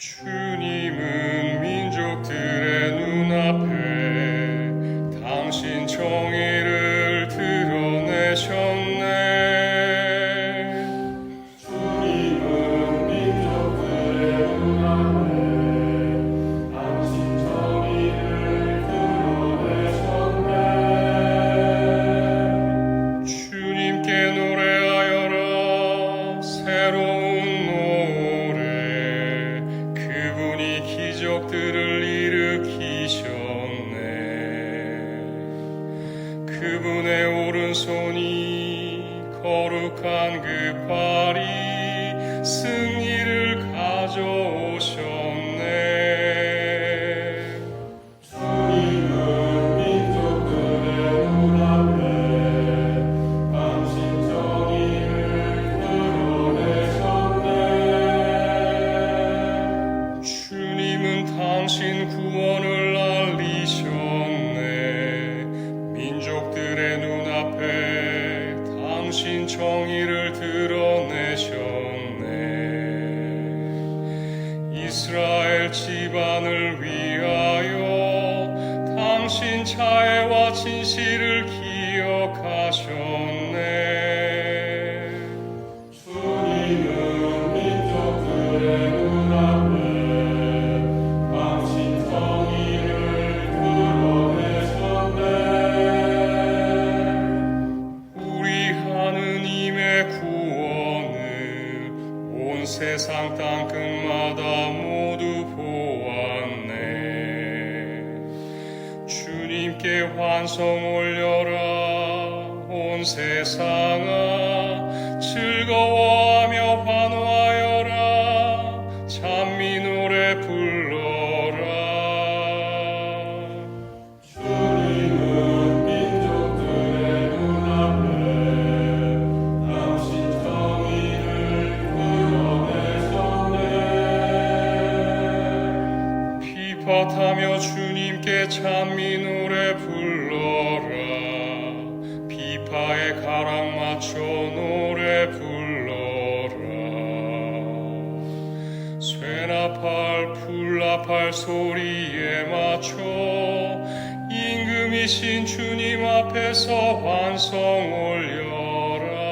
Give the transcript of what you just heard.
주님은 민족들의 눈앞에 당신 정의를 드러내셨네. 주님은 민족들의 눈앞에 기적들을 일으키셨네. 그분의 오른손이 거룩한 그 팔이 정의를 드러내셨네 이스라엘 집안을 위하여 당신 자애와 진실을 기억하셨네. 세상 땅 끝마다 모두 보았네. 주님께 환송 올려라 온 세상아 하며 주님께 찬미 노래 불러라. 비파에 가랑 맞춰 노래 불러라. 쇠나팔 풀나팔 소리에 맞춰 임금이신 주님 앞에서 환성 올려